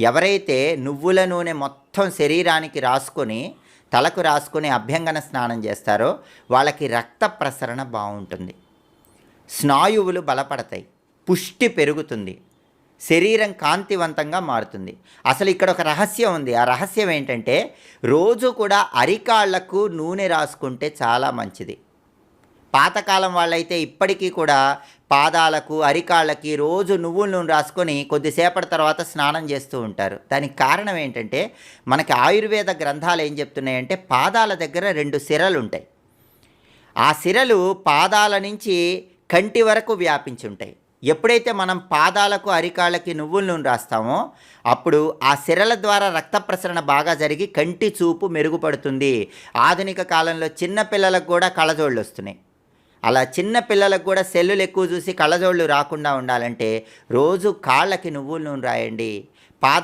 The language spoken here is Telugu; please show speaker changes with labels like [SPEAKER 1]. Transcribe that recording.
[SPEAKER 1] ఎవరైతే నువ్వుల నూనె మొత్తం శరీరానికి రాసుకొని తలకు రాసుకొని అభ్యంగన స్నానం చేస్తారో వాళ్ళకి రక్త ప్రసరణ బాగుంటుంది. స్నాయువులు బలపడతాయి. పుష్టి పెరుగుతుంది. శరీరం కాంతివంతంగా మారుతుంది. అసలు ఇక్కడ ఒక రహస్యం ఉంది. ఆ రహస్యం ఏంటంటే రోజు కూడా అరికాళ్ళకు నూనె రాసుకుంటే చాలా మంచిది. పాతకాలం వాళ్ళైతే ఇప్పటికీ కూడా పాదాలకు అరికాళ్ళకి రోజు నువ్వుల నూనె రాసుకొని కొద్దిసేపటి తర్వాత స్నానం చేస్తూ ఉంటారు. దానికి కారణం ఏంటంటే మనకి ఆయుర్వేద గ్రంథాలు ఏం చెప్తున్నాయంటే పాదాల దగ్గర రెండు సిరలు ఉంటాయి. ఆ సిరలు పాదాల నుంచి కంటి వరకు వ్యాపించి ఉంటాయి. ఎప్పుడైతే మనం పాదాలకు అరికాళ్ళకి నువ్వుల నూనె రాస్తామో అప్పుడు ఆ సిరల ద్వారా రక్త ప్రసరణ బాగా జరిగి కంటి చూపు మెరుగుపడుతుంది. ఆధునిక కాలంలో చిన్న పిల్లలకు కూడా కళ్ళజోళ్ళు వస్తున్నాయి. అలా చిన్న పిల్లలకు కూడా సెల్లులు ఎక్కువ చూసి కళ్ళజోళ్ళు రాకుండా ఉండాలంటే రోజు కాళ్ళకి నువ్వుల నూనె రాయండి. పాద